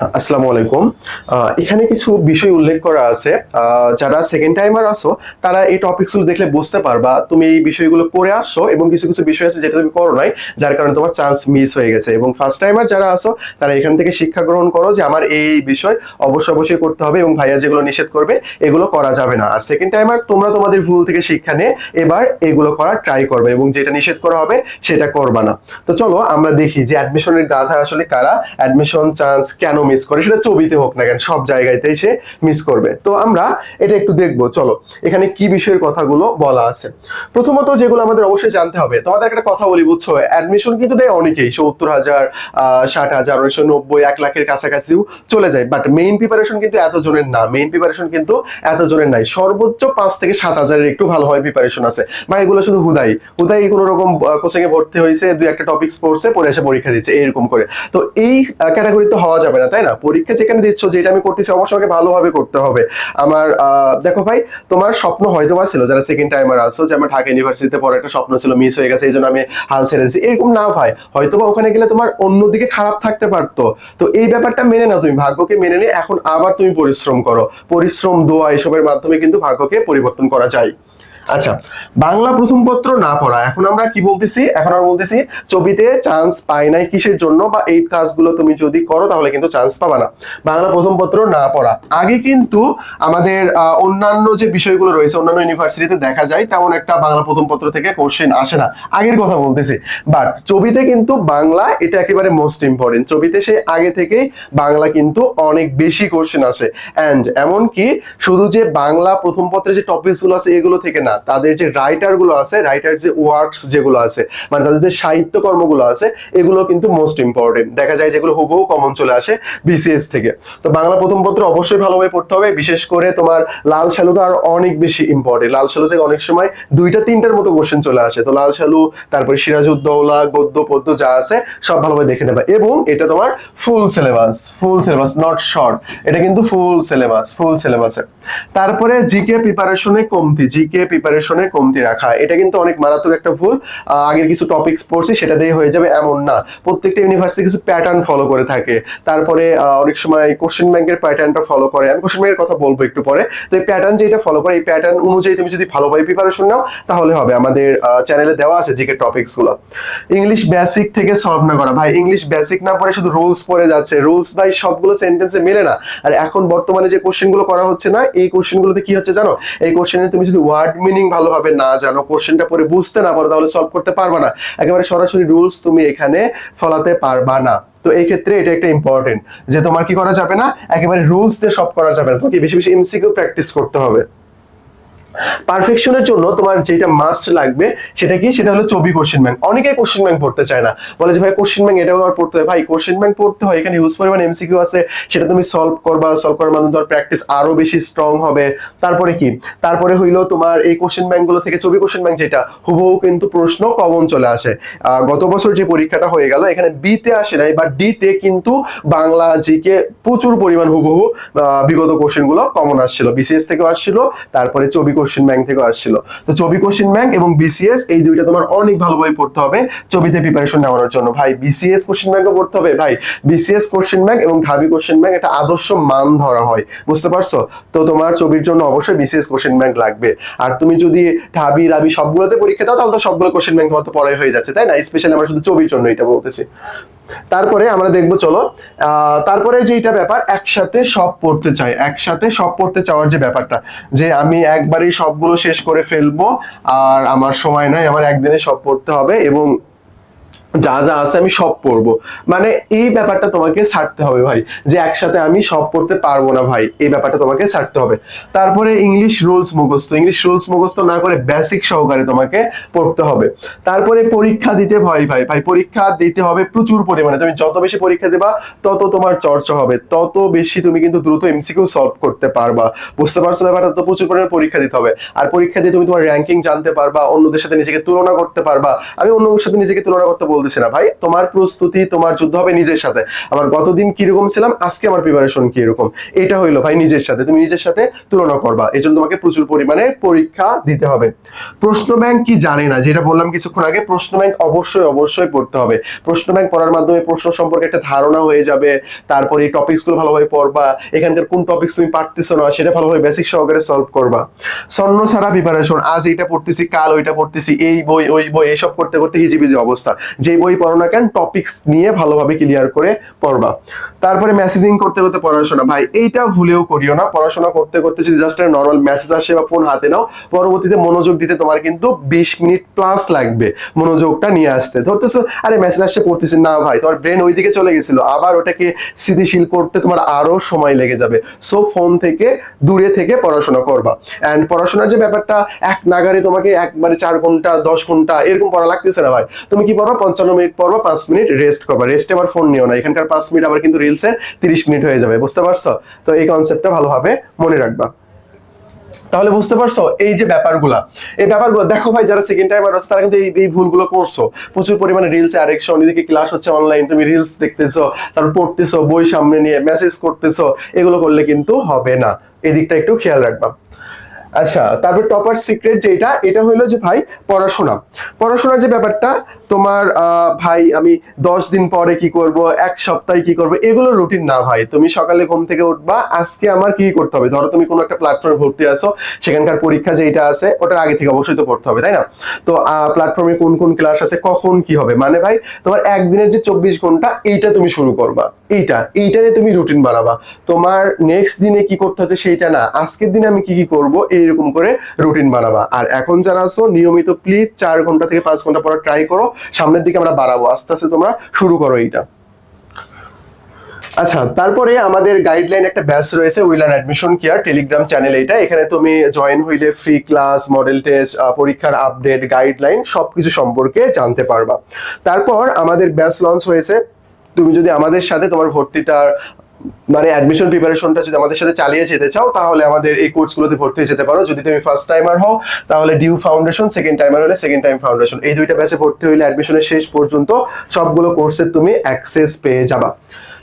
আসসালামু আলাইকুম। এখানে কিছু বিষয় উল্লেখ করা আছে। যারা সেকেন্ড টাইমার আসো তারা এই টপিকসগুলো দেখলে বুঝতে পারবা। তুমি এই বিষয়গুলো পড়ে আসছো এবং কিছু কিছু বিষয় আছে যেটা তুমি করো নাই, যার কারণে তোমার চান্স মিস হয়ে গেছে। এবং ফার্স্ট টাইমার যারা আসো তারা এখান থেকে শিক্ষা গ্রহণ করো যে আমার এই বিষয় অবশ্যই অবশ্যই করতে হবে এবং ভাইয়া যেগুলো নিষেধ করবে, এগুলো করা যাবে না। আর সেকেন্ড টাইমার তোমরা তোমাদের ভুল থেকে শিক্ষা নিয়ে এবার এগুলো করার ট্রাই করবে এবং যেটা নিষেধ করা হবে, সেটা করবা না। তো চলো আমরা দেখি যে অ্যাডমিশনের গাধা আসলে কারা? অ্যাডমিশন চান্স কেন মিস করে, সেটা ছবিতে হোক না কেন, সব জায়গাতেই সে মিস করবে। তো আমরা এটা একটু দেখব, চলো। এখানে কি বিষয়ের কথাগুলো বলা আছে? প্রথমত যেগুলো আমাদের অবশ্যই জানতে হবে, তোমাদের একটা কথা বলি, বুঝছ? অ্যাডমিশন কিন্তু দেয় অনেকেই, সত্তর হাজার ষাট হাজার, উনিশশো নব্বই, এক লাখের কাছাকাছিও চলে যায়। বাট মেইন প্রিপারেশন কিন্তু এতজনের না মেইন প্রিপারেশন কিন্তু এতজনের নাই। সর্বোচ্চ পাঁচ থেকে সাত হাজারের একটু ভালো হয় প্রিপারেশন আছে। বা এগুলো শুধু হুদাই। হুদাই কোনো রকম কোচিং এ ভর্তি হয়েছে, দুই একটা টপিক্স পড়ছে, পড়ে এসে পরীক্ষা দিচ্ছে, এরকম করে। তো এই ক্যাটাগরি তো হওয়া যাবে না, তাই না? পরীক্ষা যেখানে দিচ্ছ, যেটা আমি করতেছি, অবশ্যই আমাকে ভালোভাবে করতে হবে। আমার দেখো ভাই, তোমার স্বপ্ন হয়তো বা ছিল, যারা সেকেন্ড টাইমার আছো, যে আমার ঢাকা ইউনিভার্সিটিতে পড়ার একটা স্বপ্ন ছিল মিস হয়ে গেছে এই জন্য আমি হাল ছেড়েছি এরকম না ভাই, হয়তো বা ওখানে গেলে তোমার অন্যদিকে খারাপ থাকতে পারতো। তো এই ব্যাপারটা মেনে নাও তুমি, ভাগ্যকে মেনে নিয়ে এখন আবার তুমি পরিশ্রম করো। পরিশ্রম, দোয়া, এসবের মাধ্যমে কিন্তু ভাগ্যকে পরিবর্তন করা যায়। আচ্ছা বাংলা প্রথম পত্র না পড়া, এখন আমরা কি বলতেছি? এখন আমরা বলতেছি, ছবিতে চান্স পাই নাই কিসের জন্য বা এই কাজগুলো তুমি যদি করো তাহলে কিন্তু চান্স পাবা না। বাংলা প্রথম পত্র না পড়া। আগে কিন্তু আমাদের অন্যান্য যে বিষয়গুলো রয়েছে, অন্যান্য ইউনিভার্সিটিতে দেখা যায়, তেমন একটা বাংলা প্রথম পত্র থেকে কোশ্চেন আসে না। আগের কথা বলতেছি। বাট ছবিতে কিন্তু বাংলা, এটা একেবারে মোস্ট ইম্পর্টেন্ট ছবিতে সে আগে থেকেই বাংলা কিন্তু অনেক বেশি কোশ্চেন আসে। অ্যান্ড এমনকি শুধু যে বাংলা প্রথম পত্রে যে টপিকসগুলো আছে, এগুলো থেকে না। তাদের যে রাইটারগুলো আছে রাইটার যে ওয়ার্কস যেগুলো আছে মানে তাদের যে সাহিত্য কর্মগুলো আছে, এগুলো কিন্তু মোস্ট ইম্পর্টেন্ট দেখা যায় যেগুলো হুবহু কমন চলে আসে বিসিএস থেকে। তো বাংলা প্রথম পত্র অবশ্যই ভালোভাবে পড়তে হবে, বিশেষ করে তোমার লাল সালু তো আর অনেক বেশি ইম্পর্টেন্ট লাল সালু থেকে অনেক সময় দুইটা, তিনটার মতো কোশ্চেন চলে আসে। তো লাল সালু তারপরে সিরাজউদ্দৌলা গদ্য পদ্য যা আছে, সব ভালোভাবে দেখে নেবে। এবং এটা তোমার full syllabus full syllabus not short এটা কিন্তু ফুল সিলেবাস ফুল সিলেবাসে তারপরে জিকে প্রিপারেশনে কমতি। জিকে প্রিপারেশনে কমতি রাখা। এটা কিন্তু অনেক মারাত্মক একটা ভুল। আগের কিছু টপিকস পড়ছি, সেটা দিয়ে হয়ে যাবে এমন না। প্রত্যেকটা ইউনিভার্সিটি কিছু প্যাটার্ন ফলো করে থাকে। তারপরে অনেক সময় কোশ্চেন ব্যাংকের প্যাটার্নটা ফলো করে। আমি কোশ্চেন ব্যাংকের কথা বলব একটু পরে। তো এই প্যাটার্ন যেটা ফলো করে, এই প্যাটার্ন অনুযায়ী তুমি যদি ভালোভাবে প্রিপারেশন নাও, তাহলে হবে। আমাদের চ্যানেলে দেওয়া আছে জিকে টপিকসগুলো। ইংলিশ বেসিক থেকে সলভ না করা। ভাই ইংলিশ বেসিক না পড়ে শুধু রুলস পড়ে যাচ্ছে। রুলস ভাই, সবগুলো সেন্টেন্সে মেলে না। আর এখন বর্তমানে যে কোশ্চেনগুলো করা হচ্ছে না, এই কোশ্চেন গুলোতে কি হচ্ছে জানো? এই কোশ্চেনে তুমি যদি ওয়ার্ড মিনিং ভালোভাবে না জানো কোশ্চেনটা পরে বুঝতে না পারো, তাহলে সলভ করতে পারবা না। একেবারে সরাসরি রুলস তুমি এখানে ফলাতে পারবা না। তো এই ক্ষেত্রে এটা একটা ইম্পর্টেন্ট যে তোমার কি করা যাবে না? একেবারে রুলস দিয়ে সব করা যাবে না। তোমাকে বেশি বেশি এমসিকিউ প্র্যাকটিস করতে হবে। পারফেকশনের জন্য তোমার যেটা মাস্ট লাগবে সেটা কি? সেটা হলো চবি কোশ্চেন ব্যাংক অনেকে কোশ্চেন ব্যাংক পড়তে চায় না। বলে যে ভাই কোশ্চেন ব্যাংক এটাও আমার পড়তে হয়। ভাই কোশ্চেন ব্যাংক পড়তে হয়। এখানে হিউজ পরিমাণ এমসিকিউ আছে। সেটা তুমি সলভ করবা। সলভ করার মাধ্যমে তোমার প্র্যাকটিস আরও বেশি স্ট্রং হবে। তারপরে কি? তারপরে হইল তোমার এই কোশ্চেন ব্যাংকগুলো থেকে চবি কোশ্চেন ব্যাংক যেটা, হুবহু কিন্তু প্রশ্ন কমন চলে আসে। গত বছর যে পরীক্ষাটা হয়ে গেল, এখানে বি তে আসে নাই বা ডি তে কিন্তু বাংলা জিকে প্রচুর পরিমাণ হুবহু বিগত কোশ্চেনগুলো কমন আসছিল। বিসিএস থেকেও আসছিল। তারপরে চবি কোশ্চেন ব্যাংক থেকেও আসছিল। তো চবি কোশ্চেন ব্যাংক এবং বিসিএস এই দুইটা তোমার অনেক ভালোভাবে পড়তে হবে। চবিতে প্রিপারেশন নেওয়ার জন্য। ভাই বিসিএস কোশ্চেন ব্যাংকও পড়তে হবে? ভাই বিসিএস কোশ্চেন ব্যাংক এবং ঢাবি কোশ্চেন ব্যাংক এটা আদর্শ মান ধরা হয়। বুঝতে পারছ? তো তোমার চবির জন্য অবশ্যই বিসিএস কোশ্চেন ব্যাংক লাগবে। আর তুমি যদি ঢাবি, রাবি সবগুলোতে পরীক্ষা দাও, তাহলে তো সবগুলো কোশ্চেন ব্যাংক মতো পড়াই হয়ে যাচ্ছে, তাই না? স্পেশালি আমরা শুধু চবির জন্য এটা বলতেছি। তারপরে আমরা দেখব, চলো তারপরে যেটা ব্যাপার, একসাথে সব পড়তে চাই, একসাথে সব পড়তে চাওয়ার যে ব্যাপারটা, যে আমি একবারই সবগুলো শেষ করে ফেলব, আর আমার সময় নাই, আমার একদিনে সব পড়তে হবে, এবং যা যা আছে আমি সব পড়ব। মানে এই ব্যাপারটা তোমাকে ছাড়তে হবে ভাই, যে একসাথে আমি সব পড়তে পারব না ভাই, এই ব্যাপারটা তোমাকে ছাড়তে হবে। তারপরে ইংলিশ রুলস মুখস্থ। ইংলিশ রুলস মুখস্থ না করে বেসিক সহকারে তোমাকে পড়তে হবে। তারপরে পরীক্ষা দিতে ভয় ভাই ভাই পরীক্ষা দিতে হবে প্রচুর পরিমাণে। তুমি যত বেশি পরীক্ষা দেবা, তত তোমার চর্চা হবে। তত বেশি তুমি কিন্তু দ্রুত এমসিকিউ সলভ করতে পারবা। বুঝতে পারছ ব্যাপারটা? তো প্রচুর পরিমাণে পরীক্ষা দিতে হবে। আর পরীক্ষা দিয়ে তুমি তোমার র্যাঙ্কিং জানতে পারবা, অন্যদের সাথে নিজেকে তুলনা করতে পারবা। আমি অন্যদের সাথে নিজেকে তুলনা করতে বলছি বলতেছি না, ভাই, তোমার প্রস্তুতি, তোমার যুদ্ধ হবে নিজের সাথে। আমার গতদিন কীরকম ছিলাম, আজকে আমার প্রিপারেশন কীরকম? এটা হইল, ভাই, নিজের সাথে। তুমি নিজের সাথে তুলনা করবা। এই জন্য তোমাকে প্রচুর পরিমাণে পরীক্ষা দিতে হবে। প্রশ্ন ব্যাংক কি জানে না? যেটা বললাম কিছুক্ষণ আগে, প্রশ্ন ব্যাংক অবশ্যই অবশ্যই পড়তে হবে। প্রশ্ন ব্যাংক পড়ার মাধ্যমে প্রশ্ন সম্পর্কে একটা ধারণা হয়ে যাবে। তারপরে এই টপিকসগুলো ভালোভাবে পড়বা। এখানকার কোন টপিকস তুমি পারতেছো না, সেটা ভালোভাবে বেসিক সহকারে সলভ করবা। স্বর্ণ ছাড়া প্রিপারেশন আজ এটা পড়তেছি, কাল ওইটা পড়তেছি, এই বই, ওই বই এসব করতে করতে হিজিবিজি অবস্থা। যে বই পড়ো না কেন টপিকস নিয়ে ভালোভাবে ক্লিয়ার করে পড়বা। তারপরে মেসেজিং করতে করতে পড়াশোনা। ভাই, এইটা ভুলেও করিও না। পড়াশোনা করতে করতে যদি জাস্ট নর্মাল মেসেজ আসে বা ফোন হাতে নাও, পরবর্তীতে মনোযোগ দিতে তোমার কিন্তু বিশ মিনিট প্লাস লাগবে মনোযোগটা নিয়ে আসতে। ধরতেছো, আরে মেসেজ আসছে, পড়তেছি। না ভাই, তোমার ব্রেন ওইদিকে চলে গেছিল। আবার ওটাকে স্থিতিশীল করতে তোমার আরও সময় লেগে যাবে। সো ফোন থেকে দূরে থেকে পড়াশোনা করবা। অ্যান্ড পড়াশোনার যে ব্যাপারটা, এক নাগারে তোমাকে একবারে চার ঘণ্টা, দশ ঘণ্টা, এরকম পড়া লাগতেছে না ভাই। তুমি কি পড়বা পঞ্চান্ন মিনিট পড়বা পাঁচ মিনিট রেস্ট করবা। রেস্টে আবার ফোন নিও না। এখানকার পাঁচ মিনিট আবার কিন্তু রিলসে তিরিশ মিনিট হয়ে যাবে। বুঝতে পারছ? তো এই কনসেপ্টটা ভালোভাবে মনে রাখবা। তাহলে বুঝতে পারছ? এই যে ব্যাপারগুলা। এই ব্যাপারগুলো, দেখো ভাই, যারা সেকেন্ড টাইম আছে, তারা কিন্তু এই ভুলগুলো করছ। প্রচুর পরিমাণে রিলস আরেকশন এদিকে ক্লাস হচ্ছে অনলাইন তুমি রিলস দেখতেছো, তারপর পড়তেছো, বই সামনে নিয়ে মেসেজ করতেছো, এগুলো করলে কিন্তু হবে না। এদিকটা একটু খেয়াল রাখবা। আচ্ছা তারপর টপার সিক্রেট যেটা, এটা হলো যে ভাই পড়াশোনা। পড়াশোনার যে ব্যাপারটা, তোমার ভাই আমি দশ দিন পরে কি করব, এক সপ্তাহে কি করব, এগুলো রুটিন না ভাই। তুমি সকালে ঘুম থেকে উঠবা, আজকে আমার কি করতে হবে? ধরো তুমি কোনো একটা প্ল্যাটফর্মে ভর্তি আছো, সেখানকার পরীক্ষা যেটা আছে, ওটার আগে থেকে অবশ্যই তো পড়তে হবে, তাই না? তো প্ল্যাটফর্মে কোন কোন ক্লাস আছে, কখন কি হবে? মানে ভাই, তোমার একদিনের যে চব্বিশ ঘণ্টা, এইটা তুমি শুরু করবা। এইটা এইটা নিয়ে তুমি রুটিন বানাবা। তোমার নেক্সট দিনে কি করতে হচ্ছে সেইটা না, আজকের দিনে আমি কি কি করব এইরকম করে রুটিন বানাবা। আর এখন যারা আছো, নিয়মিত প্লিজ চার ঘণ্টা থেকে পাঁচ ঘণ্টা পর ট্রাই করো, সামনের দিকে আমরা বাড়াবো। আস্তে আস্তে তোমরা শুরু করো এইটা। আচ্ছা তারপরে আমাদের গাইডলাইন একটা ব্যাচ রয়েছে উইলার অ্যাডমিশন কেয়ার টেলিগ্রাম চ্যানেল এটা এখানে তুমি জয়েন হইলে ফ্রি ক্লাস মডেল টেস্ট পরীক্ষার আপডেট গাইডলাইন সবকিছু সম্পর্কে জানতে পারবা। তারপর আমাদের ব্যাচ লঞ্চ হয়েছে তুমি যদি আমাদের সাথে তোমার ভর্তিটার মানে অ্যাডমিশন প্রিপারেশনটা যদি আমাদের সাথে চালিয়ে যেতে চাও, তাহলে আমাদের এই কোর্সগুলোতে ভর্তি হয়ে যেতে পারো। যদি তুমি ফার্স্ট টাইমার হও, তাহলে ডিউ ফাউন্ডেশন সেকেন্ড টাইমার হলে সেকেন্ড টাইম ফাউন্ডেশন এই দুইটা ব্যাচে ভর্তি হইলে অ্যাডমিশনের শেষ পর্যন্ত সবগুলো কোর্সের তুমি অ্যাক্সেস পেয়ে যাবা।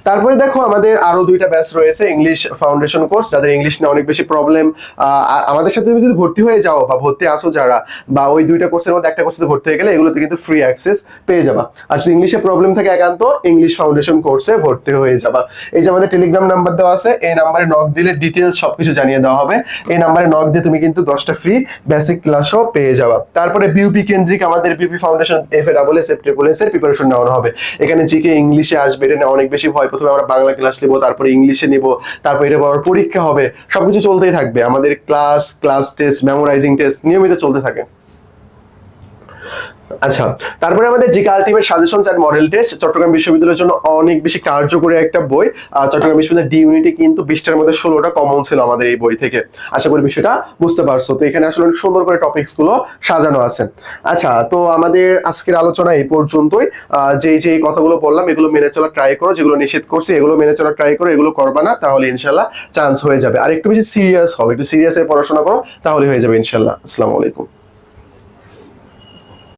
তারপরে দেখো আমাদের আরও দুইটা ব্যাচ রয়েছে ইংলিশ ফাউন্ডেশন কোর্স যাদের ইংলিশ নিয়ে অনেক বেশি প্রবলেম আমাদের সাথে যদি ভর্তি হয়ে যাও বা ভর্তি আসো যারা, বা ওই দুইটা কোর্সের মধ্যে একটা কোর্সে ভর্তি হয়ে গেলে এগুলোতে কিন্তু ফ্রি অ্যাক্সেস পেয়ে যাবা। আর যদি ইংলিশে প্রবলেম থাকে একান্ত ইংলিশ ফাউন্ডেশন কোর্সে ভর্তি হয়ে যাবা। এই যে আমাদের টেলিগ্রাম নাম্বার দেওয়া আছে, এই নাম্বারে নক দিলে ডিটেলস সবকিছু জানিয়ে দেওয়া হবে। এই নাম্বারে নক দিয়ে তুমি কিন্তু দশটা ফ্রি বেসিক ক্লাসও পেয়ে যাবা। তারপরে বিউপি কেন্দ্রিক আমাদের BUP foundation F A double S F triple S এর প্রিপারেশন নেওয়া হবে। এখানে জিকে ইংলিশে আসবে, এটা অনেক বেশি ভয় প্রথমে আমরা বাংলা ক্লাস নেব, তারপরে ইংলিশে নিব, তারপর এটা আবার পরীক্ষা হবে, সবকিছু চলতেই থাকবে। আমাদের class class test memorizing test নিয়মিত চলতে থাকে। আচ্ছা তারপরে আমাদের GK ultimate suggestion and model test, Chittagong বিশ্ববিদ্যালয়ের জন্য অনেক বেশি কার্যকরী একটা বই। চট্টগ্রাম বিশ্ববিদ্যালয়ের ডি ইউনিটি কিন্তু বিশটার মধ্যে ষোলোটা কমন ছিল আমাদের এই বই থেকে। আশা করি বিষয়টা বুঝতে পারছ। তো এখানে আসলে সুন্দর করে টপিকসগুলো সাজানো আছে। আচ্ছা তো আমাদের আজকের আলোচনা এই পর্যন্তই। যে যেই কথাগুলো বললাম, এগুলো মেনে চলা ট্রাই করো, যেগুলো নিষেধ করছি, এগুলো মেনে চলা ট্রাই করো, এগুলো করবা না, তাহলে ইনশাল্লাহ চান্স হয়ে যাবে। আর একটু বেশি সিরিয়াস হবে একটু সিরিয়াস হয়ে পড়াশোনা করো, তাহলে হয়ে যাবে ইনশাল্লাহ। আসসালামু আলাইকুম।